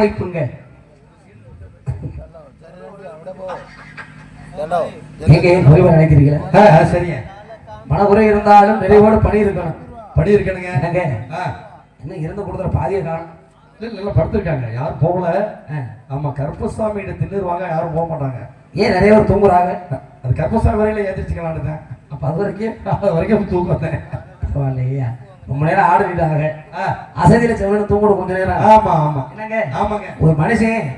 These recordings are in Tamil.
இசையமைப்புங்க எங்க ஓய்வு நினைக்கிறீங்களா? ஆ, ஆ, சரிங்க. மனக்குறை இருந்தாலும் நிறைவோட பணி இருக்கணும் இருக்கணுங்க என்னங்க? ஆ, என்ன இறந்து கொடுக்குற பாதியை காணும் இல்ல இல்ல படுத்திருக்காங்க. யாரும் போகல. ஆமா கருப்பசாமி தின்னுருவாங்க யாரும் போக மாட்டாங்க. ஏன் நிறைய பேர் தூங்குறாங்க? அது கருப்பசாமி வரையில ஏந்திரிச்சுக்கலான்னு தான். அப்ப அது வரைக்கும்? அது வரைக்கும் தூக்கம் தான். பரவாயில்லையா. ரொம்ப நேரம் ஆடுறாங்க அசதியில செவன தூங்கணும் கொஞ்ச நேரம். ஆமா ஆமா. என்னங்க? ஆமாங்க. ஒரு மனுஷன்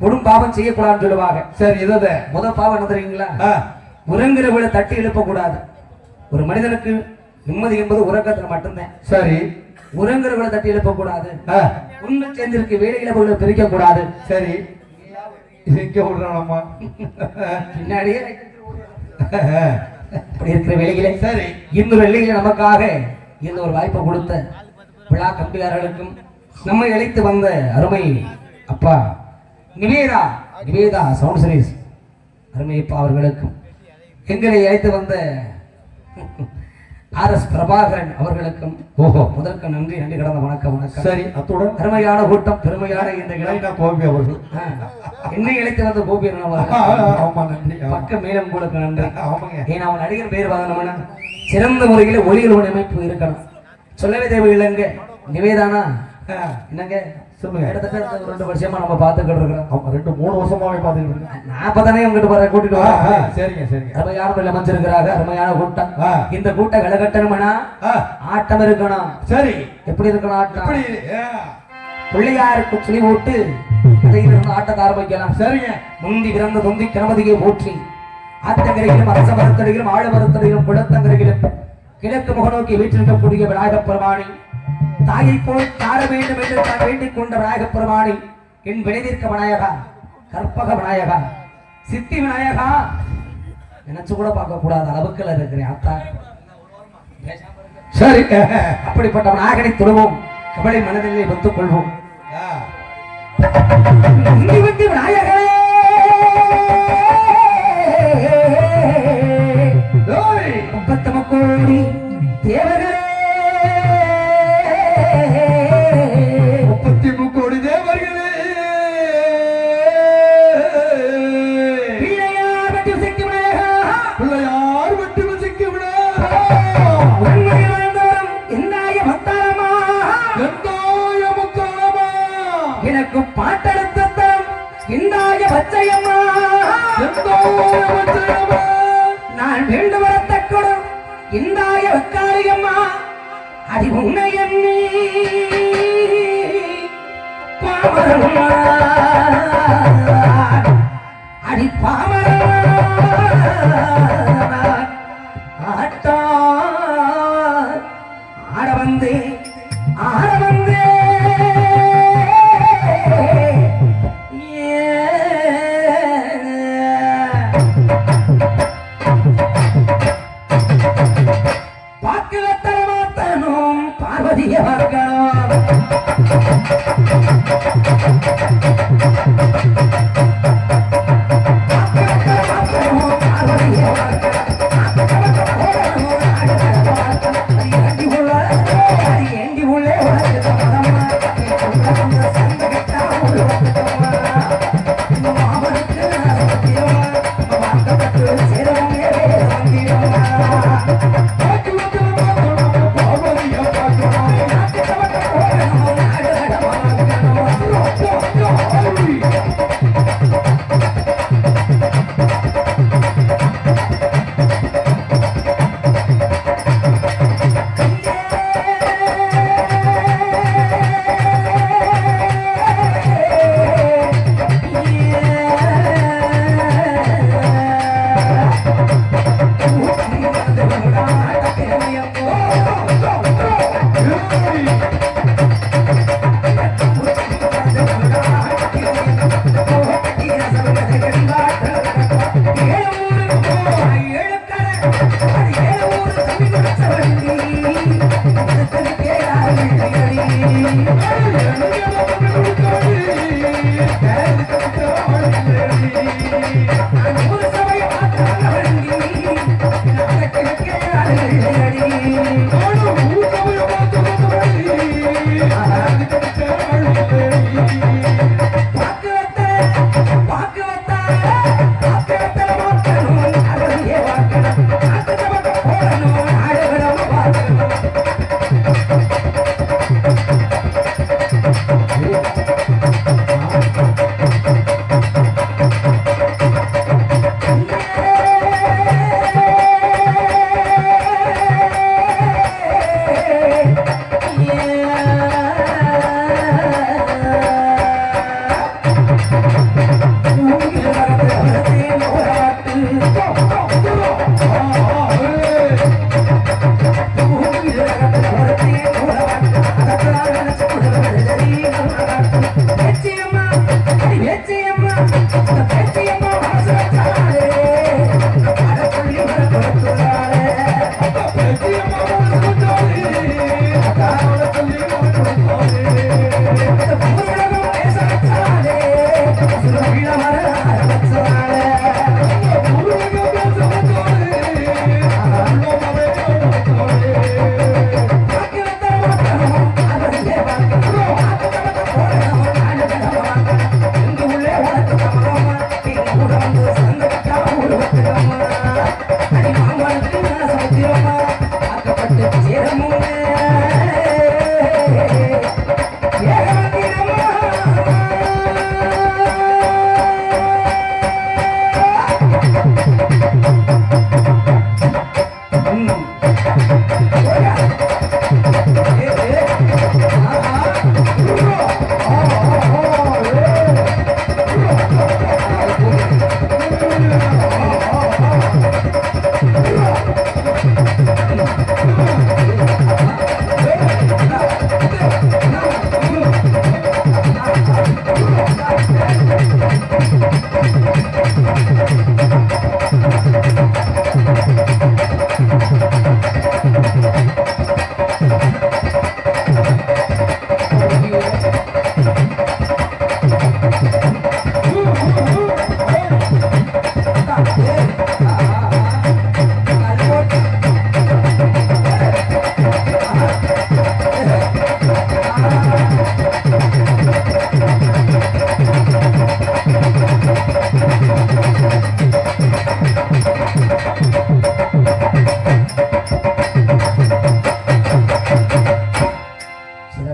கொடும் பாவம் செய்யக்கூடாதுன்னு சொல்லுவாங்க. சரி இதை முத பாவம் என்ன தெரியுங்களா? ஆ. உறங்குறவளை தட்டி எழுப்பக்கூடாது. ஒரு மனிதனுக்கு நிம்மதி என்பது உறக்கத்துல மட்டும்தான். சரி. உறங்குறவளை தட்டி எழுப்பக்கூடாது. ஆ. உண்மை சேர்ந்திருக்கு வேலையில போல பிரிக்க கூடாது சரி விடுறானம்மா பின்னாடியே அப்படி இருக்கிற வேலையிலே சரி. இந்த வேலையில நமக்காக இந்த ஒரு வாய்ப்பை கொடுத்த விழா கம்பியார்களுக்கும் நம்மை அழைத்து வந்த அருமை அப்பா நிவேதா நிவேதா சவுண்ட் சர்வீஸ் அருமை அப்பா அவர்களுக்கும். எங்களை அழைத்து வந்த ஆர் எஸ் பிரபாகரன் அவர்களுக்கும். ஓஹோ. முதற்க நன்றி நன்றி கடந்த வணக்கம் வணக்கம். சரி அத்துடன் அருமையான கூட்டம் பெருமையான இந்த இடம் இளைஞா கோபி அவர்கள். என்னை அழைத்து வந்த ஆ, ஆமா நன்றி. பக்க மேலம் கூட நன்றி. ஆமாங்க. ஏன் அவன் நடிகர் பேர் வாங்கணும்னா சிறந்த முறையில் ஒளியில் அமைப்பு இருக்கணும். சொல்லவே தேவையில்லைங்க. நிவேதானா? என்னங்க? சொல்லுங்க. கிட்டத்தட்ட இந்த ரெண்டு வருஷமா நம்ம பார்த்துக்கிட்டு இருக்கிறோம். ரெண்டு மூணு வருஷமாவே பாத்துக்கிட்டு இருக்கேன் நான் அப்பதானே உங்ககிட்ட வர கூட்டிட்டு வரேன். சரிங்க சரிங்க. அருமையான முறையில் அமைச்சிருக்கிறாங்க அருமையான கூட்டம். இந்த கூட்டம் கலகட்டணும்னா ஆ, ஆட்டம் இருக்கணும். சரி. எப்படி இருக்கணும் ஆட்டம்? பிள்ளையாருக்கு சுழி போட்டு இருந்து ஆட்டத்தை ஆரம்பிக்கலாம். சரிங்க. முந்தி பிறந்த தொந்தி கணபதியை போற்றி. ஆத்தங்கரையிலும் அரச மரத்தடியிலும் ஆழ மரத்தடியிலும் குளத்தங்கரையிலும் கிழக்கு முகநோக்கி வீற்றிருக்கக்கூடிய விநாயகப் பெருமானி தாயை போல் தார வேண்டும் என்று தான் வேண்டிக் கொண்ட விநாயகப் பெருமானி என் விளைதிருக்க விநாயகா கற்பக விநாயகா சித்தி விநாயகா. நினைச்சு கூட பார்க்க கூடாத அளவுக்குல இருக்கிறேன் அத்தா சரி அப்படிப்பட்ட விநாயகனை தொழுவோம். கவலை மனதிலே வைத்துக் கொள்வோம். விநாயகரே! கோடி தேவர்களே. முப்பத்தி முக்கோடி தேவர்களே பிள்ளையார் வெற்றி சக்தி எனக்கு பச்சையம்மா. நான் வேண்டு இந்தாய வக்காளியம்மா அடி உன்னை எண்ணி. பாமரம் அடி பாமரம்.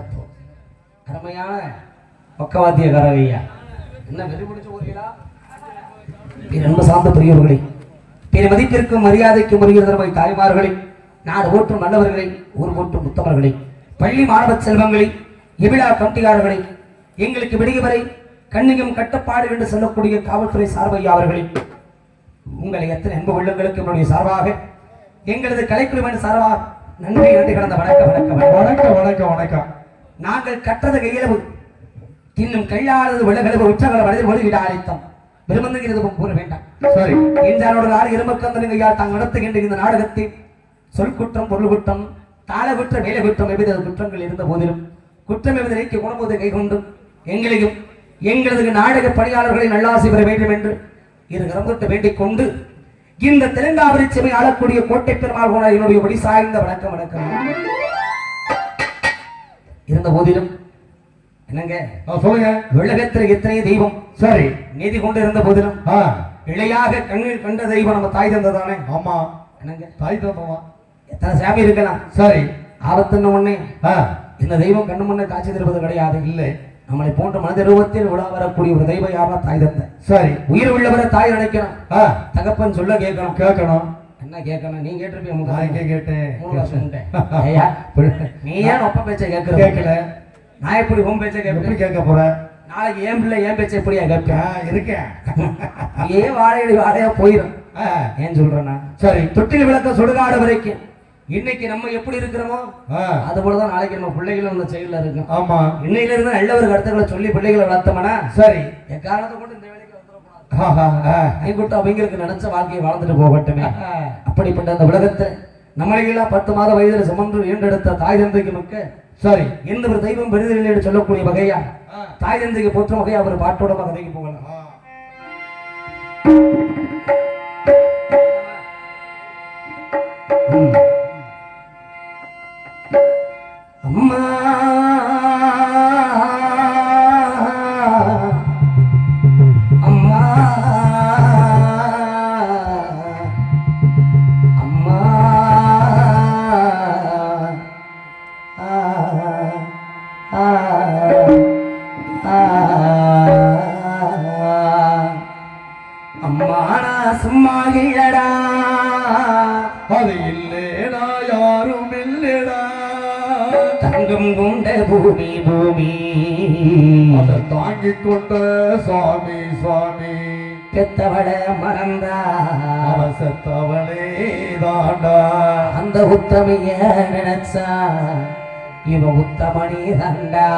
சிறப்பு. அருமையான பக்கவாத்திய கரவையா என்ன வெறி பிடிச்ச ஊர்களா அன்பு சார்ந்த பெரியவர்களே. பிற மதிப்பிற்கும் மரியாதைக்கும் உரிய தாய்மார்களே. நாடு ஓட்டும் நல்லவர்களை ஊர் ஓட்டும் உத்தமர்களே. பள்ளி மாணவ செல்வங்களை எவிழா கமிட்டிகாரர்களை எங்களுக்கு விடிய வரை கண்ணியம் கட்டுப்பாடு என்று சொல்லக்கூடிய காவல்துறை சார்பையா அவர்களே. உங்களை எத்தனை அன்பு உள்ளங்களுக்கு என்னுடைய சார்பாக எங்களது கலைக்குழுவின் சார்பாக நன்றி நன்றி கடந்த வணக்கம் வணக்கம். வணக்கம் வணக்கம் வணக்கம். நாங்கள் கற்றது கையளவு இன்னும் கையாளது விலகளவு உச்சகள வலதில் ஒழுகிட அழைத்தோம் விரும்புகிறது கூற வேண்டாம். சரி. என்றாரோட நாடு இருமக்கந்தனையால் தாங்கள் நடத்துகின்ற இந்த நாடகத்தில் சொல் குற்றம் பொருள் குற்றம் தாள குற்றம் வேலை குற்றம் எவ்வித குற்றங்கள் இருந்த போதிலும். குற்றம் எவ்வித குணபோதை கைகொண்டு எங்களையும் எங்களது நாடக பணியாளர்களை நல்லாசி பெற வேண்டும் என்று இரு கரம் தொட்டு வேண்டிக் கொண்டு இந்த தெலுங்காவரி சபை ஆளக்கூடிய கோட்டை பெருமாள் போன என்னுடைய ஒடி சாய்ந்த வணக்கம் வணக்கம். இருந்த போதிலும் என்னங்க சொல்லுங்க. உலகத்தில் எத்தனை தெய்வம் சரி. நீதி கொண்டு இருந்த போதிலும் இளையாக கண்ணில் கண்ட தெய்வம் நம்ம தாய் தந்ததானே ஆமா. என்னங்க? தாய் தந்தமா எத்தனை சாமி இருக்கலாம்? சரி. ஆபத்துன்னு ஒண்ணே இந்த தெய்வம் கண்ணு முன்னே காட்சி தருவது கிடையாது. இல்லை. நம்மளை போன்ற மனித ரூபத்தில் உலா வரக்கூடிய ஒரு தெய்வம் யாரா தாய் தந்த. சரி. உயிர் உள்ளவரை தாய் நினைக்கணும். தகப்பன் சொல்ல கேட்கணும். கேட்கணும். என்ன கேட்கணும்? நீ கேட்டிருப்பிய நான் கேட்டேன்? நீ ஏன் ஒப்ப பேச்ச கேட்கற? கேட்கல. நான் எப்படி உன் பேச்ச எப்படி கேட்க போற? நாளைக்கு ஏன் பிள்ளை ஏன் பேச்ச எப்படியா கேட்பேன் இருக்கேன் ஏன் வாழையடி வாழையா போயிடும் ஏன் சொல்றேன்னா? சரி. தொட்டில் விளக்க சுடுகாடு வரைக்கும். இன்னைக்கு நம்ம எப்படி இருக்கிறோமோ அது போலதான் நாளைக்கு நம்ம பிள்ளைகளும் அந்த செயல்ல இருக்கும் ஆமா. இன்னையில இருந்து நல்ல ஒரு கருத்துக்களை சொல்லி பிள்ளைகளை வளர்த்தோம்னா சரி. என் காரணத்தை கொண்டு கூட்டம் அவங்களுக்கு நினைச்ச வாழ்க்கையை வாழ்ந்துட்டு போகட்டுமே. அப்படிப்பட்ட அந்த உலகத்துல நம்மளையெல்லாம் பத்து மாத வயதில் சுமன்று ஈண்டெடுத்த தாய் தந்தைக்கு மிக்க சரி எந்த ஒரு தெய்வம் பெரிதில்லை என்று சொல்லக்கூடிய வகையா. தாய் தந்தைக்கு போற்றும் வகையா ஒரு பாட்டோட கதைக்கு போகலாம் ஆ. செத்தவளே தாண்டா அந்த உத்தமைய நினைச்சா இவ உத்தமணி தண்டா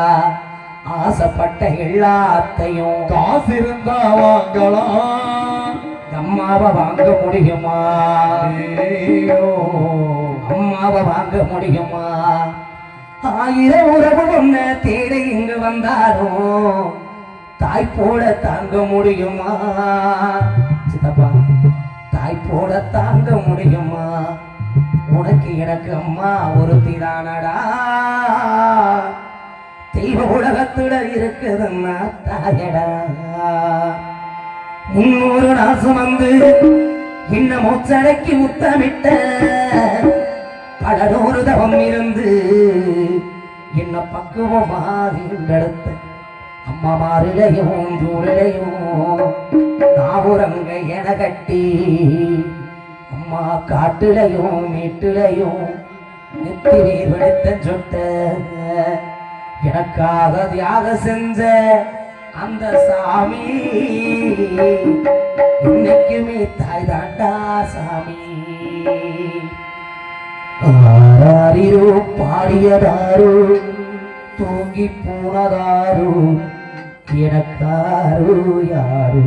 ஆசைப்பட்ட எல்லாத்தையும் காசு இருந்தா வாங்கலாம். அம்மாவை வாங்க முடியுமா. அம்மாவை வாங்க முடியுமா? ஆயிரம் உறவு ஒண்ண தேடி இங்கு வந்தாலும் தாய் போல தாங்க முடியுமா? சித்தப்பா கூட போல தாங்க முடியுமா? உனக்கு எனக்கு அம்மா ஒருத்தி தானடா. தெய்வ உலகத்துல இருக்குதுன்னா தாயடா. முன்னூறு நாசம் வந்து இன்ன மூச்சடக்கி முத்தமிட்ட பல நூறு தவம் இருந்து என்ன பக்குவமாக நடத்த அம்மா மாறிலையும் ஜூரிலையும் நாவுரங்க என கட்டி அம்மா காட்டுலையும் மீட்டுலையும் நெத்திரி விடுத்த சொட்ட எனக்காக தியாக செஞ்ச அந்த சாமி. இன்னைக்குமே தாய் தாண்டா சாமி. ஆராரிரோ பாடியதாரோ தூங்கி போனதாரோ எனக்காரோ யாரோ?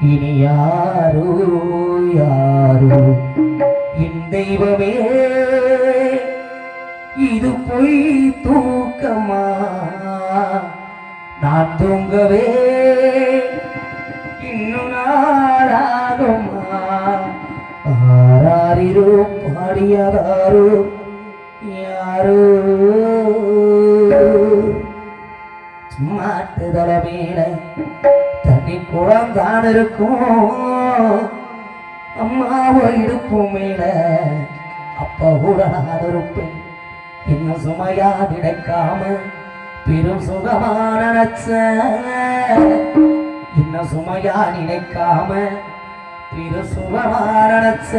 இனி யாரோ யாரோ? என் தெய்வமே இது பொய் தூக்கமா? நான் தூங்கவே இன்னும் நாடாகுமா ஆராரிரோ பாடியாரோ யாரோ? மாட்டு மேல தண்ணி தான் இருக்கும் அம்மாவோ இடுப்பு மேல. அப்ப கூட நான் இருப்பேன் என்ன சுமையா நினைக்காம பெரும் சுகமா நினைச்ச என்ன சுமையா நினைக்காம பெரு சுகமா நினைச்ச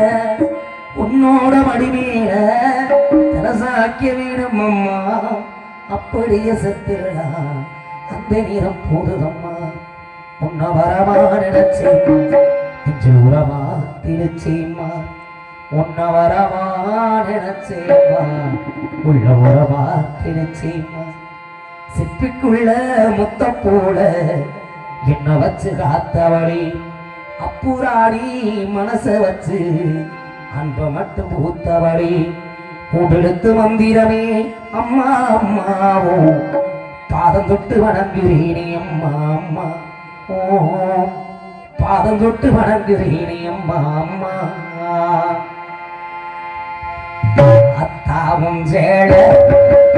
உன்னோட மடிமேல தலசாக்கிய வேணும் அம்மா. அப்படியே செத்துடா அந்த நேரம் போதுதம்மா உன்ன வரமா நினைச்சேம்மா உரமா திருச்சிமா திருச்சேம்மா உன்ன வரமா நினைச்சேம்மா உள்ள உரமா திருச்சிமா சிப்பிக்குள்ள முத்தம் போல என்ன வச்சு காத்தவளே. அப்புராடி மனச வச்சு அன்ப மட்டும் பூத்தவளே கூட்டெடுத்து மந்திரமே அம்மா அம்மாவோ. பாதம் தொட்டு வணங்குகிறேனே அம்மா அம்மா. பாதம் தொட்டு வணங்குகிறேனே அம்மா அம்மா. அத்தாவும் சேட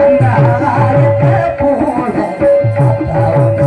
அந்த ஆகாயத்தை போல அத்தாவும்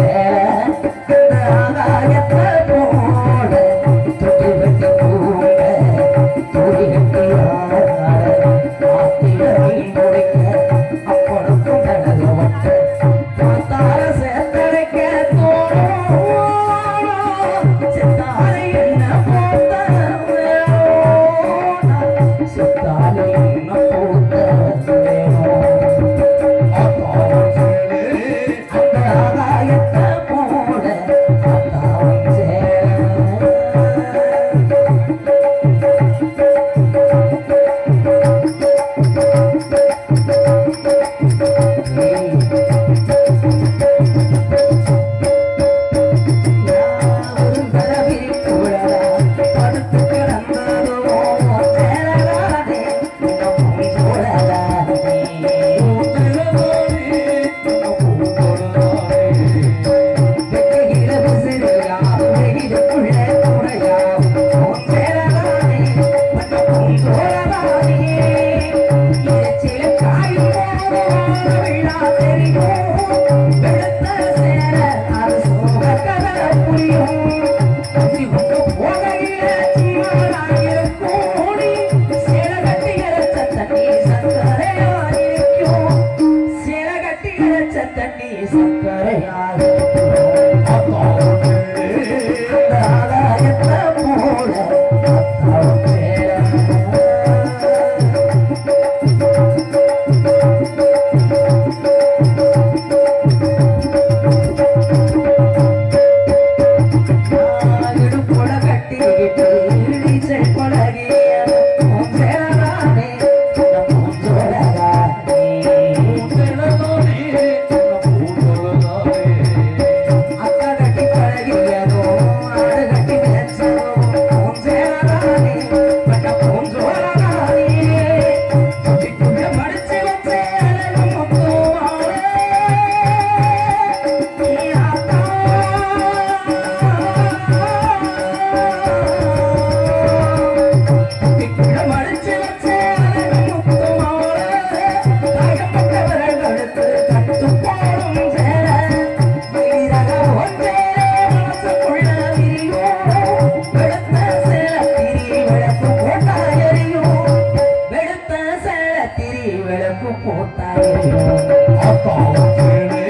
I'll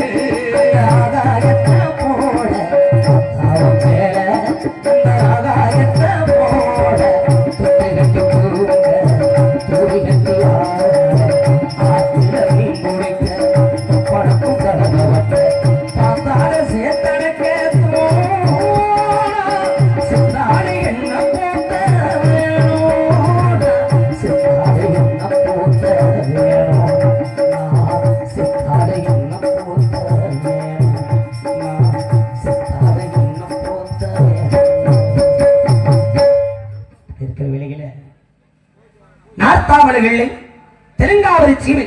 தெலுங்காவரி சீமை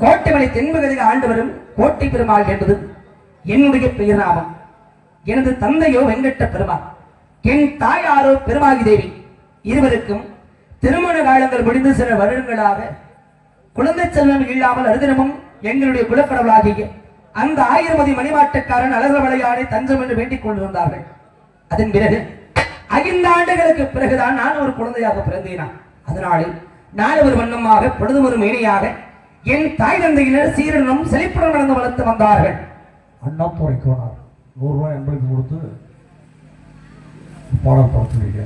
கோட்டைமலை தென்பகுதியில் ஆண்டு வரும் கோட்டை பெருமாள் என்பது என்னுடைய பெயர் நாமம் எனது தந்தையோ வெங்கட்ட பெருமாள். என் தாயாரோ பெருமாகி தேவி. இருவருக்கும் திருமண காலங்கள் முடிந்து சில வருடங்களாக குழந்தை செல்வம் இல்லாமல் அருதினமும் எங்களுடைய குலக்கடவுளாகிய அந்த ஆயிரமதி மணிமாட்டக்காரன் அழகவளையானை தஞ்சம் என்று வேண்டிக் கொண்டிருந்தார்கள். அதன் பிறகு ஐந்து ஆண்டுகளுக்கு பிறகுதான் நான் ஒரு குழந்தையாக பிறந்தேனா அதனாலே நான் ஒரு வண்ணமாக பொழுது ஒரு மேனியாக என் தாய் தந்தையினர் சீரனும் செழிப்புடன் நடந்து வளர்த்து வந்தார்கள். அண்ணாத்துறை கோனார் நூறு ரூபாய் எண்பதுக்கு கொடுத்து பாடல் பார்த்துருக்கீங்க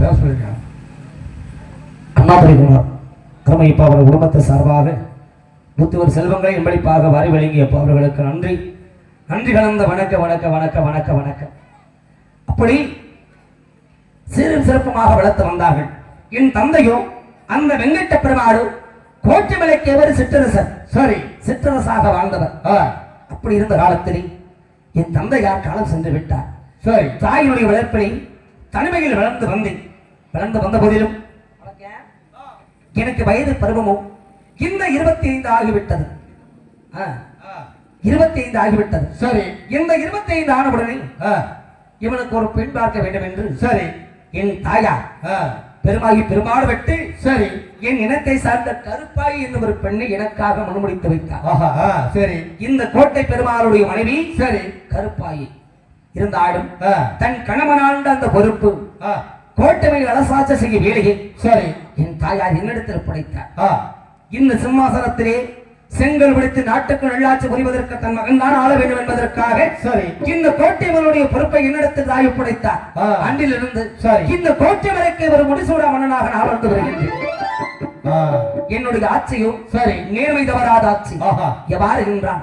பேசுறீங்க அண்ணாதுரை குமார் அருமை இப்ப அவர் குடும்பத்தை சார்பாக முத்துவர் செல்வங்களை என்பளிப்பாக வாரி வழங்கிய அவர்களுக்கு நன்றி. நன்றி கலந்த வணக்க வணக்க வணக்க வணக்க வணக்கம். அப்படி சீரும் சிறப்புமாக வளர்த்து வந்தார்கள். என் தந்தையோ அந்த வெங்கட்ட பெருமாடு கோட்டமலைக்கேவர் சிற்றரசர். சரி. சிற்றரசாக வாழ்ந்தவர். அப்படி இருந்த காலத்திலே என் தந்தையார் காலம் சென்று விட்டார். சரி. தாயினுடைய வளர்ப்பினை தனிமையில் வளர்ந்து வந்தேன். வளர்ந்து வந்த போதிலும் எனக்கு வயது பருவமும் இந்த இருபத்தி ஐந்து ஆகிவிட்டது இருபத்தி ஐந்து ஆகிவிட்டது. சரி. இந்த இருபத்தி ஐந்து ஆனவுடனே இவனுக்கு ஒரு பெண் பார்க்க வேண்டும் என்று சரி. என் தாயார் பெருமாகி பெருமாடு வெட்டு சரி. என் இனத்தை சார்ந்த கருப்பாய் என்னும் ஒரு பெண்ணை எனக்காக முன்முடித்து வைத்தார். சரி. இந்த கோட்டை பெருமாளுடைய மனைவி சரி. கருப்பாயி. இருந்தாலும் தன் கணவனாண்ட அந்த பொறுப்பு கோட்டமை அலசாச்ச செய்ய வேலையை. சரி. என் தாயார் என்னிடத்தில் படைத்தார். இந்த சிம்மாசனத்திலே செங்கல் பிடித்து நாட்டுக்கு நல்லாட்சி புரிவதற்கு தன் மகன் தான் ஆள வேண்டும் என்பதற்காக சரி. இந்த கோட்டைமனுடைய பொறுப்பை என்னிடத்தில் தாய் ஒப்படைத்தார். அன்றிலிருந்து சரி. இந்த கோட்டைமலைக்கு ஒரு முடிசூட மன்னனாக நான் வந்து வருகின்றேன். என்னுடைய ஆட்சியும் சரி. நேர்மை தவறாத ஆட்சி. எவ்வாறு என்றான்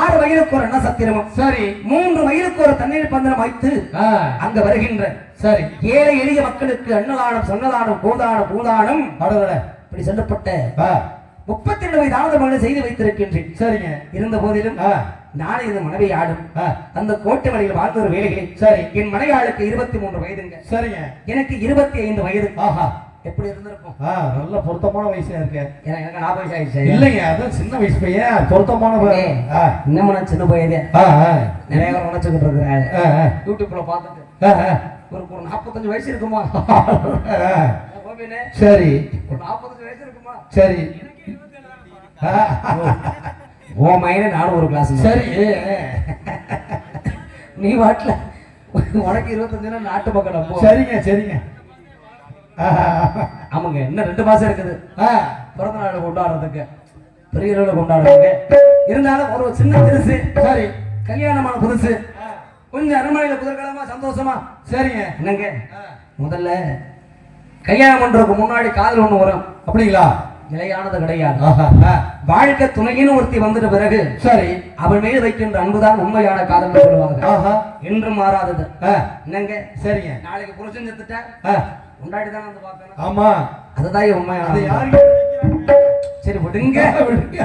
ஆறு வயலுக்கு ஒரு அன்ன சத்திரமும் சரி. மூன்று வயலுக்கு ஒரு தண்ணீர் பந்தனம் வைத்து அங்க வருகின்ற சரி. ஏழை எளிய மக்களுக்கு அன்னதானம் சொன்னதானம் பூதானம் பூதானம். இப்படி சொல்லப்பட்ட முப்பத்தி ரெண்டு வயது தாமதமாக செய்து வைத்திருக்கின்றேன். சரிங்க. இருந்த போதிலும் நானே இந்த மனைவி ஆடும். அந்த கோட்டை மலையில் வாழ்ந்த ஒரு வேலைகளில் சரி. என் மனையாளுக்கு இருபத்தி மூன்று வயதுங்க. சரிங்க. எனக்கு இருபத்தி ஐந்து வயது. ஆஹா. எப்படி இருந்திருக்கும்? நல்ல பொருத்தமான வயசுல இருக்க. ஏன்னா எனக்கு நாற்பது வயசு ஆயிடுச்சு. இல்லைங்க அதான் சின்ன வயசு பையன். பொருத்தமான பையன். இன்னமும் நான் சின்ன ஆ, நிறைய பேர் நினைச்சுக்கிட்டு இருக்கிறேன் யூடியூப்ல பார்த்துட்டு. ஒரு ஒரு நாற்பத்தஞ்சு வயசு இருக்குமா? சரி. ஒரு நாற்பத்தஞ்சு வயசு இருக்குமா? சரி. ஓ. மைனே நானும் ஒரு கிளாஸ் சரி. நீ வாட்டில உனக்கு இருபத்தஞ்சுனா நாட்டு பக்கம் சரிங்க சரிங்க. ஆமாங்க இன்னும் ரெண்டு மாசம் இருக்குது. பிறந்த நாள் கொண்டாடுறதுக்கு பெரிய அளவில் கொண்டாடுறதுக்கு. இருந்தாலும் ஒரு சின்ன புதுசு சரி. கல்யாணமான புதுசு. கொஞ்சம் அரண்மனையில குதர்கலமா சந்தோஷமா. சரிங்க. என்னங்க? முதல்ல கல்யாணம் பண்றதுக்கு முன்னாடி காதல் ஒண்ணு வரும். அப்படிங்களா? நிலையானது கிடையாது. வாழ்க்கை துணையின்னு ஒருத்தி வந்துட்ட பிறகு சரி. அவள் மீது வைக்கின்ற அன்புதான் உண்மையான காதல் சொல்லுவாங்க. ஆஹா. என்றும் மாறாதது. என்னங்க? சரிங்க. நாளைக்கு புருஷன் செத்துட்டா ஆ, கொண்டாடி தானே வந்து பார்க்கணும் ஆமா. அதுதான் அது உண்மையான சரி விடுங்க. விடுங்க.